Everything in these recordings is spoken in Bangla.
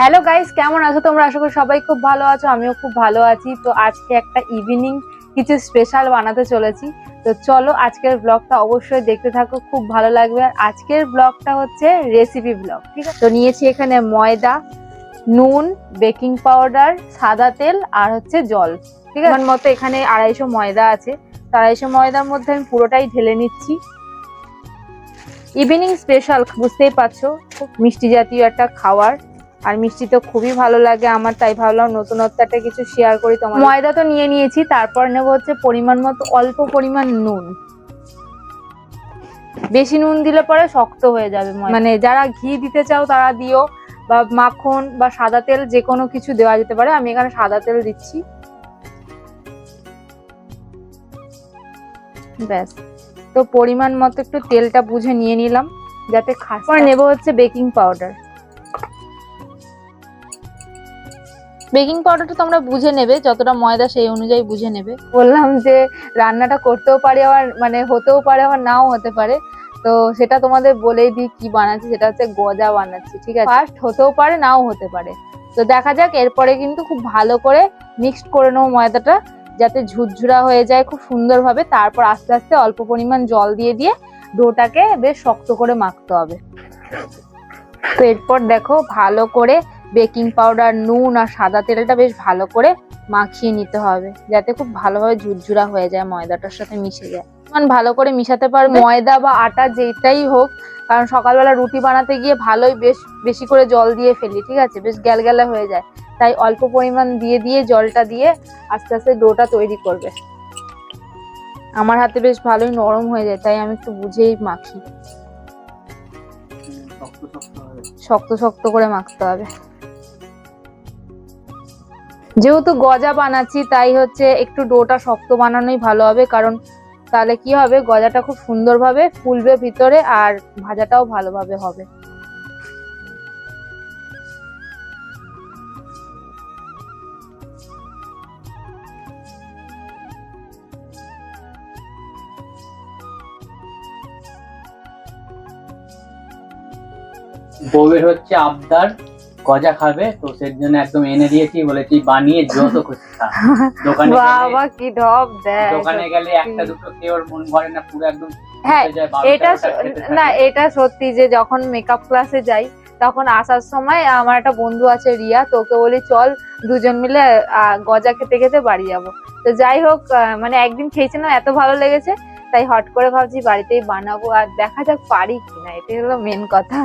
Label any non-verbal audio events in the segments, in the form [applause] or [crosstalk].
হ্যালো গাইস কেমন আছো? তোমরা আশা করি সবাই খুব ভালো আছো, আমিও খুব ভালো আছি। তো আজকে একটা ইভিনিং কিছু স্পেশাল বানাতে চলেছি। তো চলো আজকের ব্লগটা অবশ্যই দেখতে থাকো, খুব ভালো লাগবে। আর আজকের ব্লগটা হচ্ছে রেসিপি ব্লগ ঠিক আছে? তো নিয়েছি এখানে ময়দা, নুন বেকিং পাউডার সাদা তেল আর হচ্ছে জল, ঠিক আছে? আমার মতো এখানে আড়াইশো ময়দা আছে। তো আড়াইশো ময়দার মধ্যে আমি পুরোটাই ঢেলে নিচ্ছি। ইভিনিং স্পেশাল বুঝতেই পারছ? খুব মিষ্টি জাতীয় একটা খাবার আর মিষ্টি তো খুবই ভালো লাগে আমার তাই ভাবলাম নতুনত্ব একটা কিছু শেয়ার করি তোমার ময়দা তো নিয়ে নিয়েছি তারপর নেব হচ্ছে পরিমাণ মতো অল্প পরিমাণ নুন। বেশি নুন দিলে পরে শক্ত হয়ে যাবে মানে যারা ঘি দিতে চাও তারা দিও বা মাখন বা সাদা তেল যে কোনো কিছু দেওয়া যেতে পারে আমি এখানে সাদা তেল দিচ্ছি। ব্যাস তো পরিমাণ মতো একটু তেলটা বুঝে নিয়ে নিলাম যাতে খাস পরে নেব হচ্ছে বেকিং পাউডার বেকিং পাউডারটা তোমরা বুঝে নেবে, যতটা ময়দা সেই অনুযায়ী বুঝে নেবে। বললাম যে, রান্নাটা করতেও পারি আবার মানে হতেও পারে আবার নাও হতে পারে। তো সেটা তোমাদের বলেই দিই কি বানাচ্ছি, সেটা হচ্ছে গজা বানাচ্ছি, ঠিক আছে? ফার্স্ট হতেও পারে, নাও হতে পারে। তো দেখা যাক, এরপরে কিন্তু খুব ভালো করে মিক্সড করে নেব ময়দাটা, যাতে ঝুরঝুরা হয়ে যায় খুব সুন্দরভাবে। তারপর আস্তে আস্তে অল্প পরিমাণ জল দিয়ে দিয়ে ডোটাকে বেশ শক্ত করে মাখতে হবে। তো এরপর দেখো, ভালো করে বেকিং পাউডার নুন আর সাদা তেলটা বেশ ভালো করে মাখিয়ে নিতে হবে যাতে খুব ভালোভাবে ঝুরঝুরা হয়ে যায় ময়দাটার সাথে মিশে যায়। মানে ভালো করে মিশাতে পারবে। ময়দা বা আটা যেটাই হোক কারণ সকালবেলা রুটি বানাতে গিয়ে ভালোই বেশ বেশি করে জল দিয়ে ফেলি ঠিক আছে? বেশ গ্যালগ্যালা হয়ে যায়। তাই অল্প পরিমাণ দিয়ে দিয়ে জলটা দিয়ে আস্তে আস্তে ডোটা তৈরি করবে। আমার হাতে বেশ ভালোই নরম হয়ে যায় তাই আমি একটু বুঝেই মাখি। শক্ত শক্ত করে মাখতে হবে। যেহেতু গজা বানাচ্ছি, তাই হচ্ছে একটু ডোটা শক্ত বানানোই ভালো হবে, কারণ তাহলে কি হবে, গজাটা খুব সুন্দরভাবে ফুলবে ভিতরে আর ভাজাটাও ভালোভাবে হবে। বউয়ের হচ্ছে আবদার। গজা খাবে তো সেই জন্য একদম এনে দিয়েছি বলেছি বানিয়ে যত খুশি খা। [laughs] দোকানে বাবা কি ঢপ দেয় দোকানে গেলে একটা দুটো খেয়ে ওর মন ভরে না পুরো একদম হ্যাঁ এটা। না এটা সত্যি যে যখন মেকআপ ক্লাসে যাই তখন আসার সময় আমার একটা বন্ধু আছে রিয়া তোকে বলি চল দুজন মিলে গজা খেতে খেতে বাড়ি যাব। তো যাই হোক মানে একদিন খেয়েছিলাম এত ভালো লেগেছে তাই হট করে ভাবছি বাড়িতেই বানাবো আর দেখা যাক পারি কিনা এটাই হলো মেন কথা।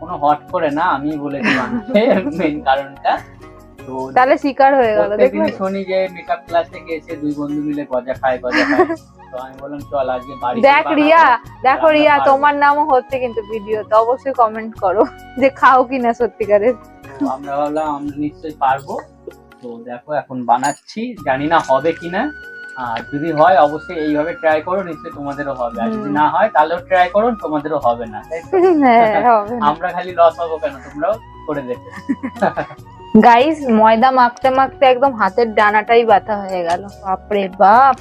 কোনো হট করে না আমি বলেছি মেন কারণটা। তো তাহলে শিকার হয়ে গেল দেখলে শুনি যে মেকআপ ক্লাস থেকে এসে দুই বন্ধু মিলে গজা খায় গজা খায়। তো আমি বললাম চল আজকে বাড়ি দেখ রিয়া দেখো রিয়া তোমার নামও হচ্ছে কিন্তু ভিডিওতে অবশ্যই কমেন্ট করো যে খাও কিনা সত্যিকারের। আমরা ভাবলাম আমরা নিশ্চয়ই পারব। তো দেখো এখন বানাচ্ছি জানি না হবে কিনা। আর যদি হয় অবশ্যই এইভাবে ট্রাই করো নিশ্চয়ই তোমাদেরও হবে। আর যদি না হয় তাহলেও ট্রাই করো তোমাদেরও হবে না? [laughs] হ্যাঁ হবে না। আমরা খালি লস হব কেন? তোমরাও করে দেখো। [laughs] গাইস ময়দা মাখতে মাখতে একদম হাতের ডানাটাই ব্যথা হয়ে গেল। বাপরে বাপ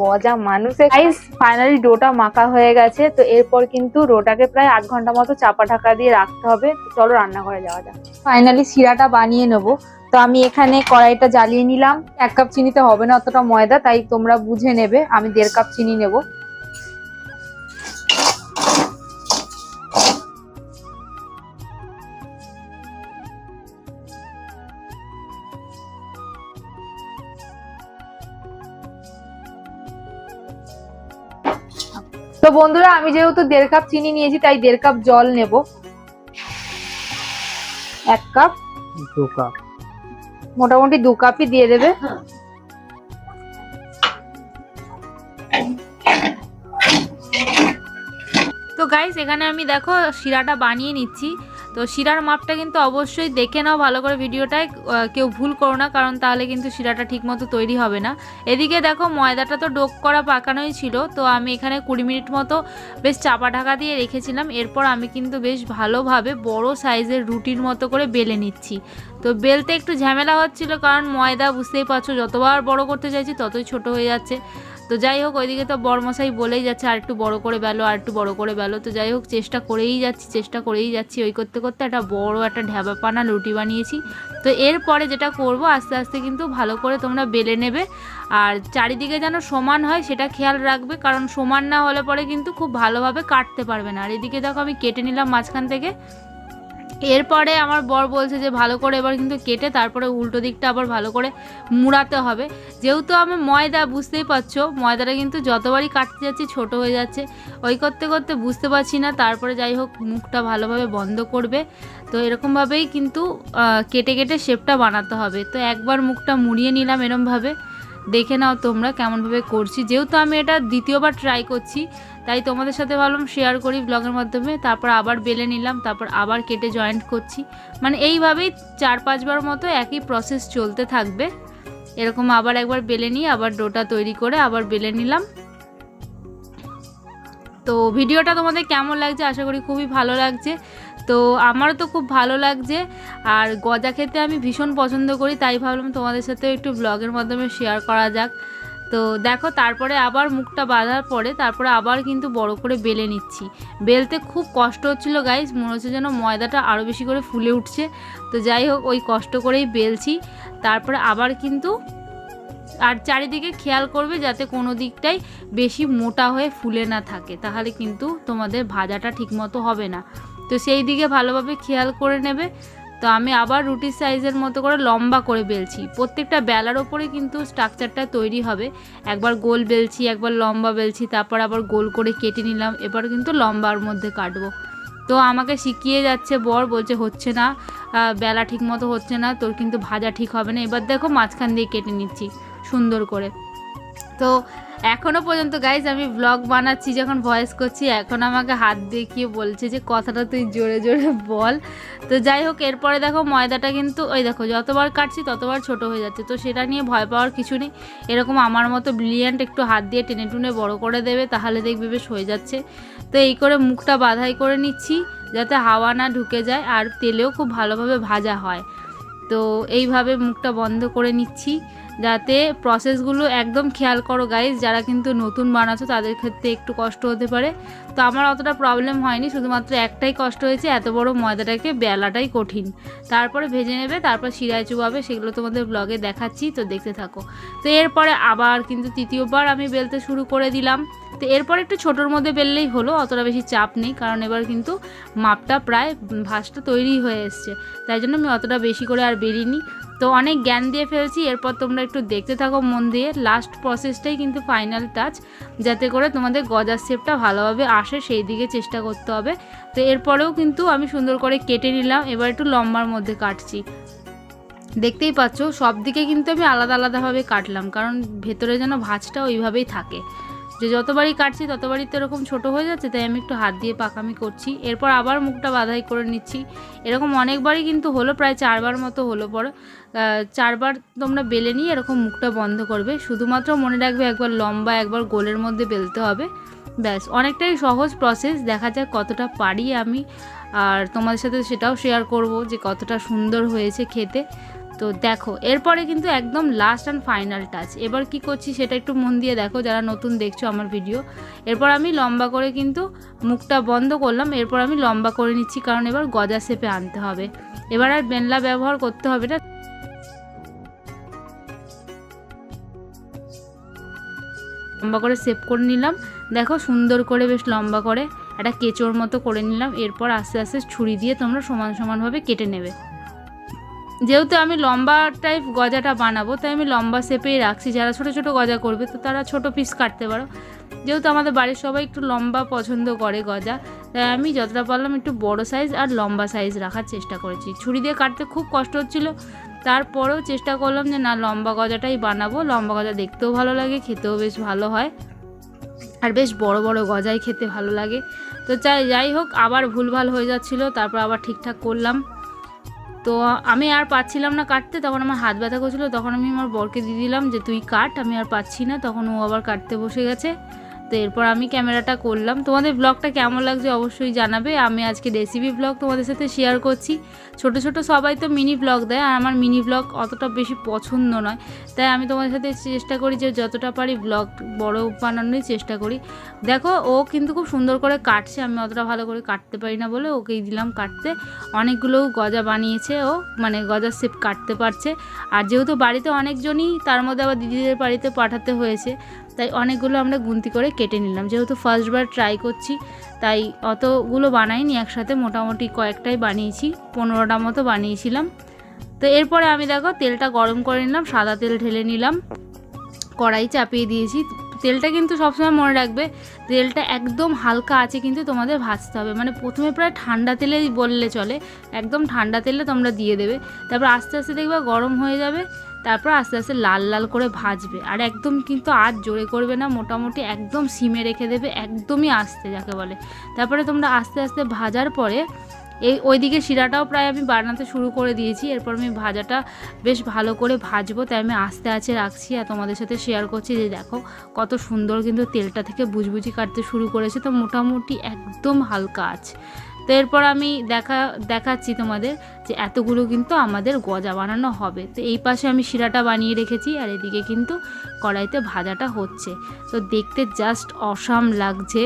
গজা মানুষে। গাইস ফাইনালি ডোটা মাখা হয়ে গেছে তো এরপর কিন্তু ডোটাকে প্রায় আধ ঘণ্টা মতো চাপা ঢাকা দিয়ে রাখতে হবে। চলো রান্না করে যাওয়া যাক। ফাইনালি শিরাটা বানিয়ে নেব। তো আমি এখানে কড়াইটা জ্বালিয়ে নিলাম। এক কাপ চিনিতে হবে না অতটা ময়দা, তাই তোমরা বুঝে নেবে, আমি দেড় কাপ চিনি নেব। তো বন্ধুরা, আমি যেহেতু দেড় কাপ চিনি নিয়েছি, তাই দেড় কাপ জল নেব। এক কাপ। মোটামুটি দু কাপই দিয়ে দেবে। তো গাইস এখানে আমি দেখো শিরাটা বানিয়ে নিচ্ছি। তো শিরার মাপটা কিন্তু অবশ্যই দেখে নাও ভালো করে ভিডিওটায়। কেউ ভুল করো না, কারণ তাহলে কিন্তু শিরাটা ঠিক মতো তৈরি হবে না। এদিকে দেখো, ময়দাটা তো ডোক করা পাকানোই ছিল, তো আমি এখানে কুড়ি মিনিট মতো বেশ চাপা ঢাকা দিয়ে রেখেছিলাম। এরপর আমি কিন্তু বেশ ভালোভাবে বড় সাইজের রুটির মতো করে বেলে নিচ্ছি। তো বেলতে একটু ঝামেলা হচ্ছিল, কারণ ময়দা বুঝতেই পারছ, যতবার বড় করতে চাইছি ততই ছোট হয়ে যাচ্ছে। তো যাই হোক, ওইদিকে তো বড়মশাই বলেই যাচ্ছে, আর একটু বড় করে বেলো, আর একটু বড় করে বেলো। তো যাই হোক, চেষ্টা করেই যাচ্ছি, চেষ্টা করেই যাচ্ছি। ওই করতে করতে একটা বড় একটা ঢ্যাবা পানা রুটি বানিয়েছি। তো এরপরে যেটা করব, আস্তে আস্তে কিন্তু ভালো করে তোমরা বেলে নেবে। আর চারিদিকে যেন সমান হয়, সেটা খেয়াল রাখবে। কারণ সমান না হলে পরে কিন্তু খুব ভালোভাবে কাটতে পারবে না। আর এদিকে দেখো, আমি কেটে নিলাম মাঝখান থেকে। এরপরে আমার বর বলছে যে ভালো করে এবার কিন্তু কেটে তারপরে উল্টো দিকটা আবার ভালো করে মুড়াতে হবে। যেহেতু আমি ময়দা, বুঝতেই পারছ, ময়দাটা কিন্তু যতবারই কাটতে যাচ্ছি ছোট হয়ে যাচ্ছে। ওই করতে করতে বুঝতে পারছি না, তারপরে যাই হোক মুখটা ভালোভাবে বন্ধ করবে। তো এরকমভাবেই কিন্তু কেটে কেটে শেপটা বানাতে হবে। তো একবার মুখটা মুড়িয়ে নিলাম এরমভাবে। দেখে নাও তোমরা কেমনভাবে করছি। যেহেতু আমি এটা দ্বিতীয়বার ট্রাই করছি, তাই তোমাদের সাথে ভাবলাম শেয়ার করি ব্লগের মাধ্যমে। তারপর আবার বেলে নিলাম, তারপর আবার কেটে জয়েন্ট করছি। মানে এইভাবেই চার পাঁচবার মতো একই প্রসেস চলতে থাকবে। এরকম আবার একবার বেলে নিয়ে আবার ডোটা তৈরি করে আবার বেলে নিলাম। তো ভিডিওটা তোমাদের কেমন লাগছে? আশা করি খুবই ভালো লাগছে। তো আমারও তো খুব ভালো লাগছে। আর গজা খেতে আমি ভীষণ পছন্দ করি, তাই ভাবলাম তোমাদের সাথে একটু ব্লগের মাধ্যমে শেয়ার করা যাক। তো দেখো, তারপরে আবার মুখটা বাঁধার পরে তারপরে আবার কিন্তু বড় করে বেলে নিচ্ছি। বেলতে খুব কষ্ট হচ্ছিল গাইজ মনে হচ্ছে যেন ময়দাটা আরও বেশি করে ফুলে উঠছে। তো যাই হোক, ওই কষ্ট করেই বেলছি। তারপরে আবার কিন্তু, আর চারিদিকে খেয়াল করবে যাতে কোনো দিকটাই বেশি মোটা হয়ে ফুলে না থাকে, তাহলে কিন্তু তোমাদের ভাজাটা ঠিকমতো হবে না। তো সেই দিকে ভালোভাবে খেয়াল করে নেবে। তো আমি আবার রুটির সাইজের মতো করে লম্বা করে বেলছি। প্রত্যেকটা বেলার ওপরে কিন্তু স্ট্রাকচারটা তৈরি হবে। একবার গোল বেলছি, একবার লম্বা বেলছি, তারপর আবার গোল করে কেটে নিলাম। এবার কিন্তু লম্বার মধ্যে কাটবো। তো আমাকে শিখিয়ে যাচ্ছে বর, বলছে, হচ্ছে না বেলা ঠিক মতো হচ্ছে না, তোর কিন্তু ভাজা ঠিক হবে না। এবার দেখো মাঝখান দিয়ে কেটে নিচ্ছি সুন্দর করে। তো এখনও পর্যন্ত গাইজ আমি ব্লগ বানাচ্ছি, যখন ভয়েস করছি, এখন আমাকে হাত দেখিয়ে বলছে যে, কথাটা তুই জোরে জোরে বল। তো যাই হোক, এরপরে দেখো ময়দাটা কিন্তু, ওই দেখো, যতবার কাটছি ততবার ছোট হয়ে যাচ্ছে। তো সেটা নিয়ে ভয় পাওয়ার কিছু নেই। এরকম আমার মতো ব্রিলিয়ান্ট একটু হাত দিয়ে টেনে টুনে বড় করে দেবে, তাহলে দেখবে বেশ হয়ে যাচ্ছে। তো এই করে মুখটা বাধাই করে নিচ্ছি, যাতে হাওয়া না ঢুকে যায়, আর তেলেও খুব ভালোভাবে ভাজা হয়। তো এইভাবে মুখটা বন্ধ করে নিচ্ছি। যাতে প্রসেসগুলো একদম খেয়াল করো গাইজ যারা কিন্তু নতুন বানাচ্ছো তাদের ক্ষেত্রে একটু কষ্ট হতে পারে। তো আমার অতটা প্রবলেম হয়নি, শুধুমাত্র একটাই কষ্ট হয়েছে, এত বড় ময়দাটাকে বেলাটাই কঠিন। তারপরে ভেজে নেবে, তারপর শিরায় চুবাবে, সেগুলো তোমাদের ব্লগে দেখাচ্ছি, তো দেখতে থাকো। তো এরপরে আবার কিন্তু তৃতীয়বার আমি বেলতে শুরু করে দিলাম। তো এরপর একটু ছোটোর মধ্যে বেললেই হলো, অতটা বেশি চাপ নেই, কারণ এবার কিন্তু মাপটা প্রায় ভাঁজটা তৈরি হয়ে এসছে। তাই জন্য আমি অতটা বেশি করে আর বেরিনি। তো অনেক জ্ঞান দিয়ে ফেলছি, এরপর তোমরা একটু দেখতে থাকো মন দিয়ে। লাস্ট প্রসেসটাই কিন্তু ফাইনাল টাচ যাতে করে তোমাদের গজার শেপটা ভালোভাবে আসে, সেই দিকে চেষ্টা করতে হবে। তো এরপরেও কিন্তু আমি সুন্দর করে কেটে নিলাম, এবার একটু লম্বার মধ্যে কাটছি। দেখতেই পাচ্ছ সব দিকে কিন্তু আমি আলাদা আলাদাভাবে কাটলাম, কারণ ভেতরে যেন ভাঁজটা ওইভাবেই থাকে। যে যতবারই কাটছি ততবারই তো এরকম ছোট হয়ে যাচ্ছে, তাই আমি একটু হাত দিয়ে পাকামি করছি। এরপর আবার মুখটা বাধাই করে নিচ্ছি। এরকম অনেকবারই কিন্তু হলো, প্রায় চারবার মতো হলো পরে চারবার তোমরা বেলে নিয়ে এরকম মুখটা বন্ধ করবে। শুধুমাত্র মনে রাখবে একবার লম্বা, একবার গোলের মধ্যে বেলতে হবে। ব্যাস, অনেকটাই সহজ প্রসেস দেখা যাক কতটা পারি আমি। আর তোমাদের সাথে সেটাও শেয়ার করব যে কতটা সুন্দর হয়েছে খেতে। তো দেখো, এরপরে কিন্তু একদম লাস্ট অ্যান্ড ফাইনাল টাচ এবার কি করছি সেটা একটু মন দিয়ে দেখো, যারা নতুন দেখছ আমার ভিডিও এরপর আমি লম্বা করে কিন্তু মুখটা বন্ধ করলাম, এরপর আমি লম্বা করে নিচ্ছি, কারণ এবার গজা শেপে আনতে হবে। এবার আর বেনলা ব্যবহার করতে হবে না। লম্বা করে সেভ করে নিলাম। দেখো, সুন্দর করে বেশ লম্বা করে একটা কেচোর মতো করে নিলাম। এরপর আস্তে আস্তে ছুরি দিয়ে তোমরা সমান সমানভাবে কেটে নেবে। যেহেতু আমি লম্বা টাইপ গজাটা বানাবো, তাই আমি লম্বা শেপেই রাখছি। যারা ছোট ছোট গজা করবে, তো তারা ছোট পিস কাটতে পারো। যেহেতু আমাদের বাড়ির সবাই একটু লম্বা পছন্দ করে গজা, তাই আমি যতটা পারলাম একটু বড় সাইজ আর লম্বা সাইজ রাখার চেষ্টা করেছি। ছুরি দিয়ে কাটতে খুব কষ্ট হচ্ছিল। তারপরেও চেষ্টা করলাম যে, না, লম্বা গজাটাই বানাবো। লম্বা গজা দেখতেও ভালো লাগে, খেতেও বেশ ভালো হয়। আর বেশ বড় বড় গজাই খেতে ভালো লাগে। তো চাই যাই হোক, আবার ভুলভাল হয়ে যাচ্ছিল। তারপর আবার ঠিকঠাক করলাম। তো আমি আর পাচ্ছিলাম না কাটতে, তখন আমার হাত ব্যথা করছিল, তখন আমি আমার বরকে দিয়ে দিলাম যে, তুই কাট, আমি আর পাচ্ছি না। তখন ও আবার কাটতে বসে গেছে। তো এরপর আমি ক্যামেরাটা করলাম। তোমাদের ব্লগটা কেমন লাগছে অবশ্যই জানাবে। আমি আজকে রেসিপি ব্লগ তোমাদের সাথে শেয়ার করছি। ছোট ছোট সবাই তো মিনি ব্লগ দেয় আর আমার মিনি ব্লগ অতটা বেশি পছন্দ নয়। তাই আমি তোমাদের সাথে চেষ্টা করি যে যতটা পারি ব্লগ বড় বানানোরই চেষ্টা করি। দেখো, ও কিন্তু খুব সুন্দর করে কাটছে। আমি অতটা ভালো করে কাটতে পারি না বলে ওকেই দিলাম কাটতে। অনেকগুলো গজা বানিয়েছে ও মানে গজার শেপ কাটতে পারছে। আর যেহেতু বাড়িতে অনেকজনই, তার মধ্যে আবার দিদিদের বাড়িতে পাঠাতে হয়েছে। তাই অনেকগুলো আমরা গুনতি করে কেটে নিলাম। যেহেতু ফার্স্টবার ট্রাই করছি, তাই অতগুলো বানাইনি, একসাথে মোটামুটি কয়েকটাই বানিয়েছি, পনেরোটা মতো বানিয়েছিলাম। তো এরপরে আমি দেখো তেলটা গরম করে নিলাম, সাদা তেল ঢেলে নিলাম, কড়াই চাপিয়ে দিয়েছি। তেলটা কিন্তু সবসময় মনে রাখবে, তেলটা একদম হালকা আছে কিন্তু তোমাদের ভাজতে হবে। মানে প্রথমে প্রায় ঠান্ডা তেলেই বললে চলে, একদম ঠান্ডা তেলে তোমরা দিয়ে দেবে। তারপর আস্তে আস্তে দেখবে গরম হয়ে যাবে তারপর আস্তে আস্তে লাল লাল করে ভাজবে। আর একদম কিন্তু আজ জোরে করবে না, মোটামুটি একদম সিমে রেখে দেবে, একদমই আস্তে যাকে বলে। তারপরে তোমরা আস্তে আস্তে ভাজার পরে এই ওইদিকে শিরাটাও প্রায় আমি বানাতে শুরু করে দিয়েছি। এরপর আমি ভাজাটা বেশ ভালো করে ভাজবো, তাই আমি আস্তে আস্তে রাখছি। আর তোমাদের সাথে শেয়ার করছি যে দেখো, কত সুন্দর কিন্তু তেলটা থেকে বুঝবুঝি কাটতে শুরু করেছে। তো মোটামুটি একদম হালকা আছে। তো এরপর আমি দেখা, দেখাচ্ছি তোমাদের যে এতগুলো কিন্তু আমাদের গজা বানানো হবে। তো এই পাশে আমি শিরাটা বানিয়ে রেখেছি আর এদিকে কিন্তু কড়াইতে ভাজাটা হচ্ছে। তো দেখতে জাস্ট অসাম লাগছে।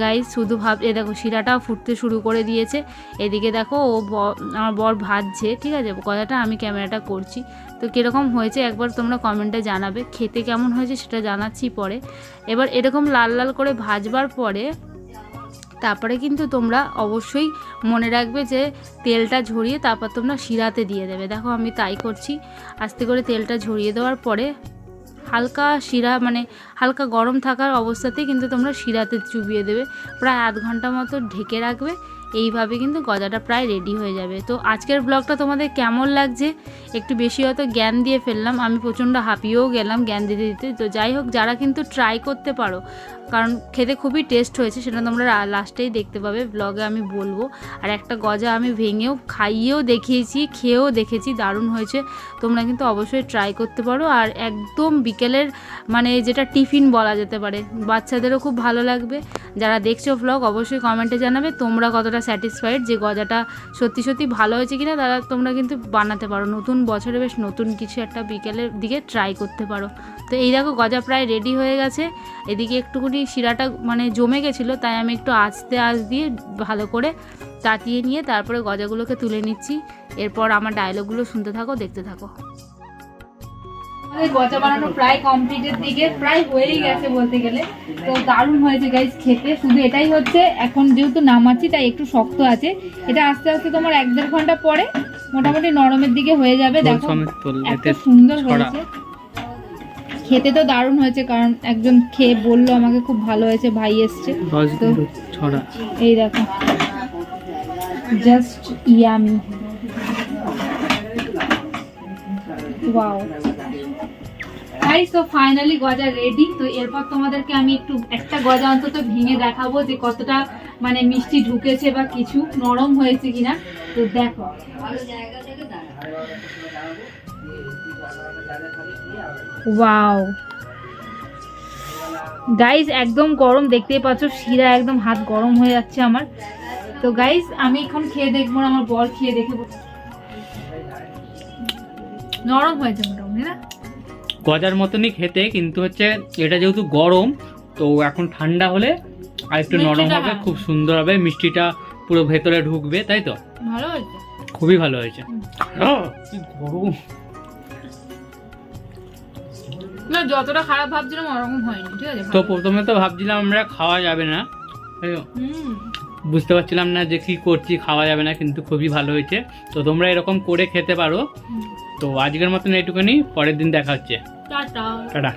গাইজ শুধু ভাব, এ দেখো শিরাটাও ফুটতে শুরু করে দিয়েছে। এদিকে দেখো ও আমার বর ভাজছে, ঠিক আছে? গজাটা আমি ক্যামেরাটা করছি। তো কীরকম হয়েছে একবার তোমরা কমেন্টে জানাবে। খেতে কেমন হয়েছে সেটা জানাচ্ছি পরে। এবার এরকম লাল লাল করে ভাজবার পরে তারপরে কিন্তু তোমরা অবশ্যই মনে রাখবে যে তেলটা ঝরিয়ে তারপর তোমরা শিরাতে দিয়ে দেবে। দেখো আমি তাই করছি। আস্তে করে তেলটা ঝরিয়ে দেওয়ার পরে হালকা শিরা মানে হালকা গরম থাকার অবস্থাতেই কিন্তু তোমরা শিরাতে চুবিয়ে দেবে। প্রায় আধ ঘণ্টা মতো ঢেকে রাখবে। এইভাবে কিন্তু গজাটা প্রায় রেডি হয়ে যাবে। তো আজকের ব্লগটা তোমাদের কেমন লাগছে? একটু বেশি হয়তো জ্ঞান দিয়ে ফেললাম। আমি প্রচণ্ড হাঁপিয়েও গেলাম জ্ঞান দিতে দিতে। তো যাই হোক, যারা কিন্তু ট্রাই করতে পারো কারণ খেতে খুবই টেস্ট হয়েছে, সেটা তোমরা লাস্টেই দেখতে পাবে। ব্লগে আমি বলব। আর একটা গজা আমি ভেঙেও, খাইয়েও দেখিয়েছি, খেয়েও দেখেছি, দারুণ হয়েছে। তোমরা কিন্তু অবশ্যই ট্রাই করতে পারো। আর একদম বিকেলের মানে যেটা টিফিন বলা যেতে পারে, বাচ্চাদেরও খুব ভালো লাগবে। যারা দেখছ ব্লগ অবশ্যই কমেন্টে জানাবে, তোমরা কতটা স্যাটিসফাইড যে গজাটা সত্যি সত্যি ভালো হয়েছে কিনা। তারা তোমরা কিন্তু বানাতে পারো। নতুন বছরে বেশ নতুন কিছু একটা বিকেলের দিকে ট্রাই করতে পারো। তো এই দেখো, গজা প্রায় রেডি হয়ে গেছে। এদিকে একটুখানি শিরাটা মানে জমে গেছিল তাই আমি একটু আস্তে আঁচ দিয়ে ভালো করে তাতিয়ে নিয়ে তারপরে গজাগুলোকে তুলে নিচ্ছি। এরপর আমার ডায়লগগুলো শুনতে থাকো দেখতে থাকো। গজা বানানো প্রায় কমপ্লিটের দিকে প্রায় হয়েই গেছে বলতে গেলে। তো দারুণ হয়েছে গাইজ খেতে। শুধু এটাই হচ্ছে এখন যেহেতু নামাচ্ছি তাই একটু শক্ত আছে। এটা আস্তে আস্তে তোমার এক দেড় ঘণ্টা পরে মোটামুটি নরমের দিকে হয়ে যাবে। দেখো এত সুন্দর হয়েছে। খেতে তো দারুণ হয়েছে কারণ একজন খেয়ে বলল আমাকে খুব ভালো হয়েছে ভাই এসছে। তো এই দেখো। জাস্ট ইয়ামি ওয়াও গাইস তো ফাইনালি গজা রেডি তো এরপর তোমাদেরকে আমি একটু একটা গজা অন্তত ভেঙে দেখাবো যে কতটা মানে মিষ্টি ঢুকেছে বা কিছু নরম হয়েছে কিনা। তো দেখো। ওয়াও গাইস একদম গরম দেখতেই পাচ্ছ শিরা একদম হাত গরম হয়ে যাচ্ছে আমার। তো গাইস আমি এখন খেয়ে দেখব আমার বর খেয়ে দেখে নরম হয়েছে মোটামুটি না? গজার মতনই খেতে কিন্তু হচ্ছে এটা যেহেতু গরম তো এখন ঠান্ডা হলে আর একটু নরম হবে। খুব সুন্দর হবে মিষ্টিটা পুরো ভেতরে ঢুকবে তাই তো? ভালো হয়েছে। খুবই ভালো হয়েছে। গরম। না যতটা খারাপ ভাবছিলাম ওরকম হয়নি ঠিক আছে? তো প্রথমে তো ভাবছিলাম আমরা খাওয়া যাবে না বুঝতে পারছিলাম না যে কি করছি খাওয়া যাবে না কিন্তু খুবই ভালো হয়েছে। তো তোমরা এরকম করে খেতে পারো। তো আজকের মতন এইটুকুনি পরের দিন দেখা হচ্ছে। টাটা। টাটা।